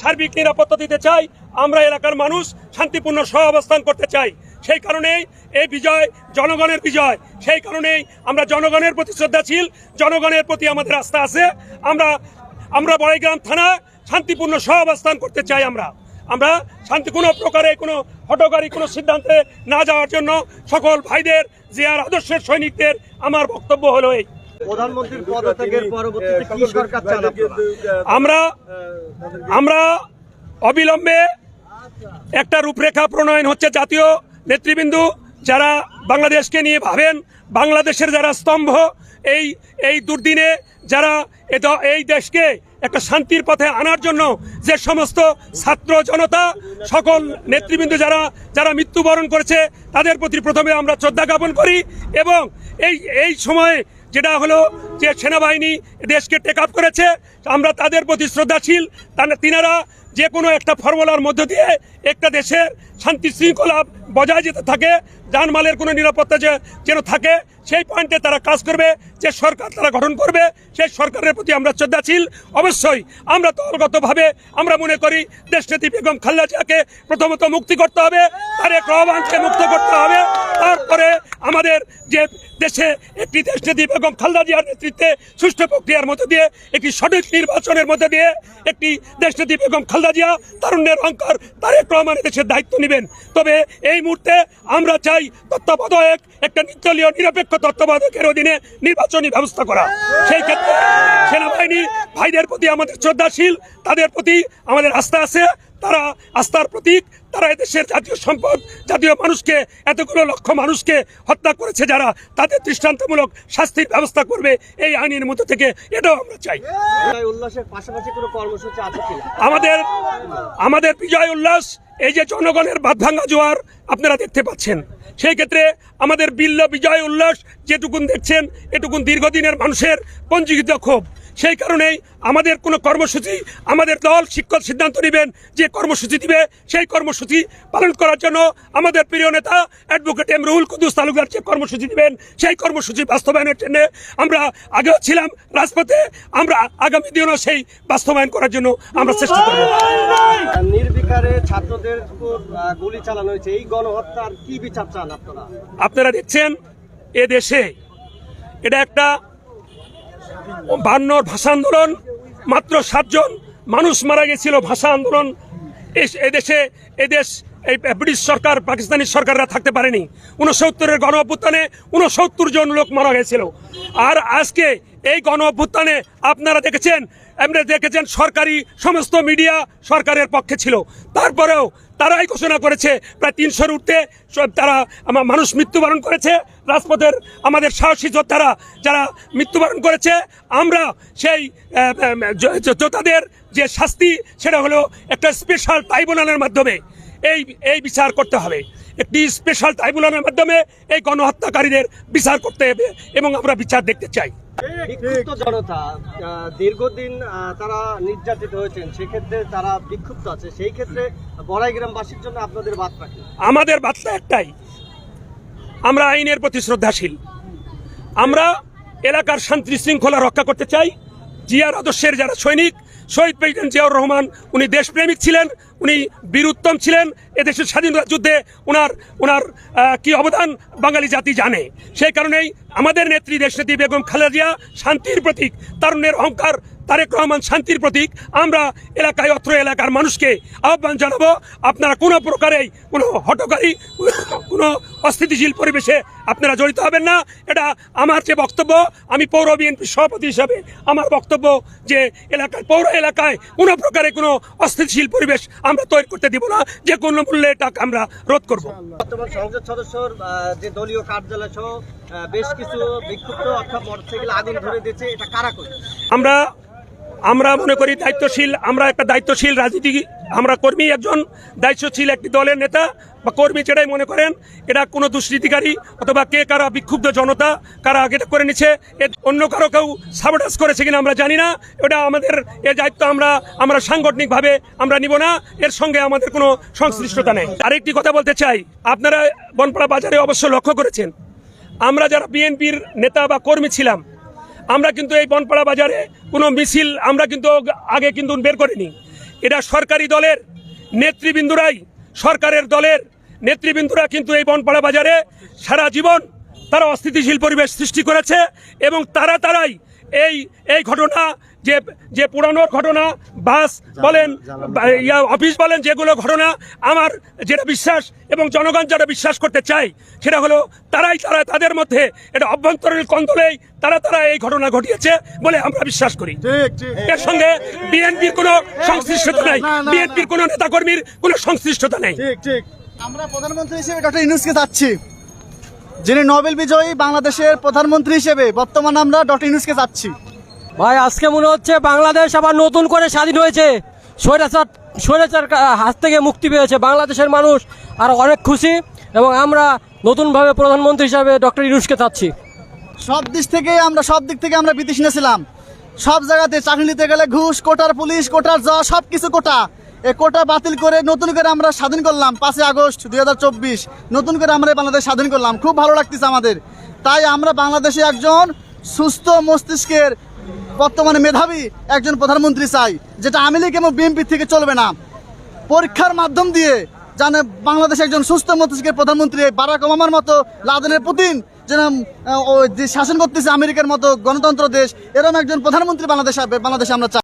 সার্বিক নিরাপত্তা দিতে চাই, আমরা এলাকার মানুষ শান্তিপূর্ণ সহাবস্থান করতে চাই। সেই কারণেই এই বিজয় জনগণের বিজয়। সেই কারণেই আমরা জনগণের প্রতি শ্রদ্ধাশীল, জনগণের প্রতি আমাদের আস্থা আছে। আমরা আমরা বড়াইগ্রাম থানা শান্তিপূর্ণ সহাবস্থান করতে চাই আমরা। আমরা শান্তি, কোনো প্রকারে কোনো হটকারী কোনো সিদ্ধান্তে না যাওয়ার জন্য সকল ভাইদের জিয়ার আদর্শের সৈনিকদের, আমার বক্তব্য হলো এই। প্রধানমন্ত্রীর পদত্যাগের পরবর্তীতে কি সরকার চান আমরা আমরা অবিলম্বে একটা রূপরেখা প্রণয়ন হচ্ছে জাতীয় নেতৃবৃন্দু যারা বাংলাদেশকে নিয়ে ভাবেন বাংলাদেশের যারা স্তম্ভ এই এই দুর্দিনে যারা এটা- এই দেশকে একটা শান্তির পথে আনার জন্য যে সমস্ত ছাত্র জনতা সকল নেতৃবৃন্দ যারা যারা মৃত্যুবরণ করেছে তাদের প্রতি প্রথমে আমরা শ্রদ্ধা জ্ঞাপন করি এবং এই এই সময়ে যেটা হলো যে সেনাবাহিনী দেশকে টেক আপ করেছে, আমরা তাদের প্রতি শ্রদ্ধাশীল। তারা তিনারা যে কোনো একটা ফর্মুলার মধ্য দিয়ে একটা দেশের শান্তি শৃঙ্খলা বজায় যেতে থাকে জানমালের কোনো নিরাপত্তা যে যেন থাকে, সেই পয়েন্টে তারা কাজ করবে, যে সরকার তারা গঠন করবে, সেই সরকারের প্রতি আমরা শ্রদ্ধাশীল। অবশ্যই আমরা দলগতভাবে আমরা মনে করি দেশনেত্রী বেগম খালেদা জিয়াকে প্রথমত মুক্তি করতে হবে তারেক রহমানকে মুক্ত করতে হবে। তারপরে আমাদের যে দেশে একটি দেশনেত্রী বেগম খালেদা জিয়ার নেতৃত্বে সুষ্ঠু প্রক্রিয়ার মধ্যে দিয়ে, একটি সঠিক নির্বাচনের মধ্যে দিয়ে একটি দেশনেত্রী বেগম খালেদা জিয়া, তারুণ্যের অঙ্কার তারেক রহমানের দেশের দায়িত্ব নেবেন। তবে এই মুহূর্তে আমরা চাই তত্ত্বাবধায়ক একটা নির্দলীয় নিরপেক্ষ তত্ত্বাবধায়কের অধীনে নির্বাচনী ব্যবস্থা করা। সেই ক্ষেত্রে সেনাবাহিনী ভাইদের প্রতি আমাদের শ্রদ্ধাশীল তাদের প্রতি আমাদের আস্থা আছে তারা আস্থার প্রতীক তারা এদেশের জাতীয় সম্পদ জাতীয় মানুষকে এতগুলো লক্ষ মানুষকে হত্যা করেছে যারা তাদের দৃষ্টান্তমূলক শাস্তির ব্যবস্থা করবে এই আইনের মধ্যে থেকে এটাও আমরা চাই। উল্লাসের পাশাপাশি কোনো কর্মসূচি আমাদের আমাদের বিজয় উল্লাস এই যে জনগণের বাদভাঙ্গা জোয়ার আপনারা দেখতে পাচ্ছেন, সেই ক্ষেত্রে আমাদের বিল্ল বিজয় উল্লাস যেটুকুন দেখছেন, এটুকুন দীর্ঘদিনের মানুষের পঞ্জীকৃত ক্ষোভ। সেই কারণেই আমাদের কোনো কর্মসূচি আমাদের দল শিক্ষক সিদ্ধান্ত নেবেন যে কর্মসূচি দিবে সেই কর্মসূচি পালন করার জন্য আমাদের প্রিয় নেতা অ্যাডভোকেট এম রুহুল কুদ্দুস তালুকদার যে কর্মসূচি দিবেন সেই কর্মসূচি বাস্তবায়নের জন্য আমরা আগেও ছিলাম রাজপথে আমরা আগামী দিনও সেই বাস্তবায়ন করার জন্য আমরা চেষ্টা করব। নির্বিকারে ছাত্রদের উপর গুলি চালানো হয়েছে। এই গণহত্যার কি বিচার চান আপনারা? আপনারা দেখছেন এ দেশে এটা একটা বান্নর ভাষা আন্দোলন মাত্র সাতজন মানুষ মারা গেছিল ভাষা আন্দোলন। এদেশে এদেশ এই ব্রিটিশ সরকার, পাকিস্তানি সরকাররা থাকতে পারেনি। উনসত্তরের গণ অভ্যুত্থানে উনসত্তর জন লোক মারা গেছিল। আর আজকে এই গণ অভ্যুত্থানে আপনারা দেখেছেন, আমরা দেখেছেন সরকারি সমস্ত মিডিয়া সরকারের পক্ষে ছিল। তারপরেও তারাই ঘোষণা করেছে, প্রায় তিনশোর উঠতে তারা আমার মানুষ মৃত্যুবরণ করেছে। রাজপথের আমাদের সাহসী যোদ্ধারা যারা মৃত্যুবরণ করেছে, আমরা সেই যোদ্ধাদের যে শাস্তি, সেটা হলো একটা স্পেশাল ট্রাইব্যুনালের মাধ্যমে। এই এই বিচার করতে হবে। একটি স্পেশাল ট্রাইব্যুনালের মাধ্যমে এই গণহত্যাকারীদের বিচার করতে হবে এবং আমরা বিচার দেখতে চাই। বিক্ষুব্ধ জনতা দীর্ঘদিন তারা নির্যাতিত হয়েছেন সেক্ষেত্রে তারা বিক্ষুব্ধ আছে। সেই ক্ষেত্রে বড়াই গ্রামবাসীর জন্য আপনাদের বার্তা কি? আমাদের বার্তা একটাই আমরা আইনের প্রতি শ্রদ্ধাশীল। আমরা এলাকার শান্তি শৃঙ্খলা রক্ষা করতে চাই। জিয়ার আদর্শের যারা সৈনিক শহীদ প্রেসিডেন্ট জিয়াউর রহমান উনি দেশপ্রেমিক ছিলেন উনি বীরুত্তম ছিলেন, এদেশের স্বাধীনতা যুদ্ধে ওনার ওনার কি অবদান বাঙালি জাতি জানে। সেই কারণেই আমাদের নেত্রী দেশনেত্রী বেগম খালেদা শান্তির প্রতীক, তারুণ্যের অহংকার তারেক রহমান শান্তির প্রতীক। আমরা এলাকায় অত্র এলাকার মানুষকে আহ্বান জানাব আপনারা কোনো প্রকারেই কোনো হটকারী কোনো অস্থিতিশীল পরিবেশে আপনারা জড়িত হবেন না। এটা আমার যে বক্তব্য আমি পৌর বিএনপি সভাপতি হিসাবে আমার বক্তব্য যে এলাকায় পৌর এলাকায় কোনো প্রকারে কোনো অস্থিতিশীল পরিবেশ আমরা তৈরি করতে দিব না যে কোনো মূল্যে এটাকে আমরা রোধ করব। বর্তমান সংসদ সদস্যর যে দলীয় কার্যালয় সহ বেশ কিছু বিক্ষুব্ধ অর্থাৎ মোটরসাইকেল আগুন ধরে দিয়েছে এটা কারা করে আমরা আমরা মনে করি দায়িত্বশীল, আমরা একটা দায়িত্বশীল রাজনীতি, আমরা কর্মী একজন, দায়িত্বশীল একটি দলের নেতা বা কর্মী যেটাই মনে করেন, এটা কোনো দুষ্কৃতিকারী অথবা কে কারা বিক্ষুব্ধ জনতা, কারা এটা করে নিচ্ছে এ অন্য কারও কেউ সাবটাস করেছে কিনা আমরা জানি না, এটা আমাদের এর দায়িত্ব আমরা আমরা সাংগঠনিকভাবে আমরা নিব না, এর সঙ্গে আমাদের কোনো সংশ্লিষ্টতা নেই। আরেকটি কথা বলতে চাই, আপনারা বনপাড়া বাজারে অবশ্য লক্ষ্য করেছেন, আমরা যারা বিএনপির নেতা বা কর্মী ছিলাম আমরা কিন্তু এই বনপাড়া বাজারে কোনো মিছিল আমরা কিন্তু আগে কিন্তু বের করিনি। এটা সরকারি দলের নেতৃবৃন্দুরাই, সরকারের দলের নেতৃবৃন্দুরা কিন্তু এই বনপাড়া বাজারে সারা জীবন তারা অস্থিতিশীল পরিবেশ সৃষ্টি করেছে এবং তারা তারাই এই এই ঘটনা যে যে পুরানোর ঘটনা বাস বলেন ইয়া অফিস বলেন যেগুলো ঘটনা আমার যেটা বিশ্বাস এবং জনগণ যারা বিশ্বাস করতে চায় সেটা হলো তারাই তারা তাদের মধ্যে এটা অভ্যন্তরীণ কন্দলেই তারা তারা এই ঘটনা ঘটিয়েছে বলে আমরা বিশ্বাস করি। এর সঙ্গে বিএনপির কোনো সংশ্লিষ্টতা নাই। বিএনপির কোনো নেতাকর্মীর কোনো সংশ্লিষ্টতা নেই। আমরা প্রধানমন্ত্রী হিসেবে ডক্টর ইউনুসকে চাচ্ছি যিনি নোবেল বিজয়ী বাংলাদেশের প্রধানমন্ত্রী হিসেবে বর্তমান আমরা ডক্টর ইউনুসকে চাচ্ছি ভাই আজকে মনে হচ্ছে বাংলাদেশ আবার নতুন করে স্বাধীন হয়েছে। স্বৈরাচার স্বৈরাচার হাত থেকে মুক্তি পেয়েছে বাংলাদেশের মানুষ। আর অনেক খুশি এবং আমরা নতুনভাবে প্রধানমন্ত্রী হিসাবে ডক্টর ইউনুসকে চাচ্ছি সব দিক থেকে আমরা সব দিক থেকে আমরা বিতৃষ্ণা ছিলাম সব জায়গাতে চাকরি নিতে গেলে ঘুষ কোটার পুলিশ কোটার জ সব কিছু কোটা। এই কোটা বাতিল করে নতুন করে আমরা স্বাধীন করলাম পাঁচই আগস্ট দু হাজার চব্বিশ। নতুন করে আমরা বাংলাদেশ স্বাধীন করলাম। খুব ভালো লাগতেছে আমাদের। তাই আমরা বাংলাদেশে একজন সুস্থ মস্তিষ্কের বর্তমানে মেধাবী একজন প্রধানমন্ত্রী চাই, যেটা আওয়ামী লীগ এবং বিএনপি থেকে চলবে না। পরীক্ষার মাধ্যম দিয়ে জানে বাংলাদেশে একজন সুস্থ মস্তিষ্কের প্রধানমন্ত্রী, বারাক ওবামার মতো লাদেনের পুতিন যেন শাসন করতেছে আমেরিকার মতো গণতন্ত্র দেশ এরকম একজন প্রধানমন্ত্রী বাংলাদেশ বাংলাদেশে আমরা চাই।